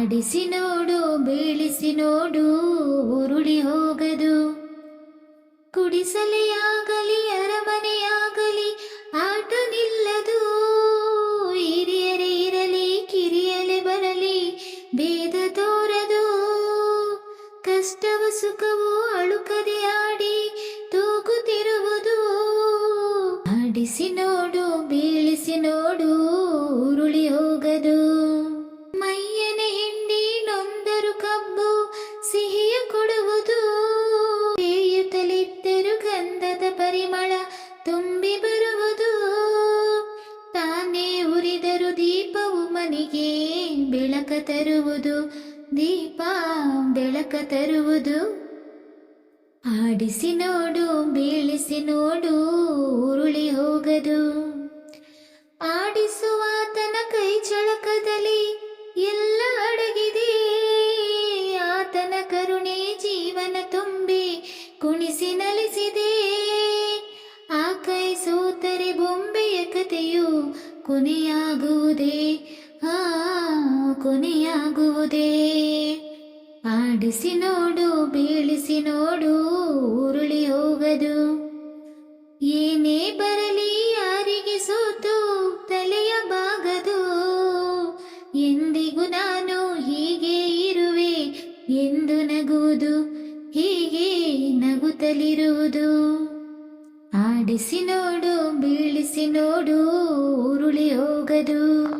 ಆಡಿಸಿ ನೋಡು, ಬೀಳಿಸಿ ನೋಡು, ಉರುಳಿ ಹೋಗದು. ಕುಡಿಸಲೆಯಾಗಲಿ, ಅರಮನೆಯಾಗಲಿ, ಆಟ ನಿಲ್ಲದು. ಹಿರಿಯರೇ ಇರಲಿ ಕಿರಿಯಲೆ ಬರಲಿ, ಭೇದ ತೋರದು. ಕಷ್ಟವ ಸುಖವು ಅಳುಕದೆ ಆಡಿ, ತೂಗುತ್ತಿರುವುದು. ಆಡಿಸಿ ನೋಡು, ಬೀಳಿಸಿ ನೋಡು ಮನೆಗೆ ಬೆಳಕ ತರುವುದು, ದೀಪ ಬೆಳಕ ತರುವುದು. ಆಡಿಸಿ ನೋಡು, ಬೀಳಿಸಿ ನೋಡು, ಉರುಳಿ ಹೋಗದು. ಆಡಿಸುವಾತನ ಕೈ ಚಳಕದಲ್ಲಿ ಎಲ್ಲ ಅಡಗಿದೆ. ಆತನ ಕರುಣೆ ಜೀವನ ತುಂಬಿ ಕುಣಿಸಿ ನಲಿಸಿದೆ. ಆ ಕೈ ಸೋತರೆ ಬೊಂಬೆಯ ಕಥೆಯು ಕೊನೆಯಾಗುವುದೇ ಆ ಕೊನೆಯಾಗುವುದೇ? ಆಡಿಸಿ ನೋಡು, ಬೀಳಿಸಿ ನೋಡು, ಉರುಳಿ ಹೋಗದು. ಏನೇ ಬರಲಿ ಯಾರಿಗೆ ಸೋತು, ತಲೆಯ ಬಾಗದು. ಎಂದಿಗೂ ನಾನು ಹೀಗೆ ಇರುವೆ, ಎಂದು ನಗುವುದು, ಹೀಗೆ ನಗುತ್ತಲಿರುವುದು. ಆಡಿಸಿ ನೋಡು, ಬೀಳಿಸಿ ನೋಡು, ಉರುಳಿ ಹೋಗದು.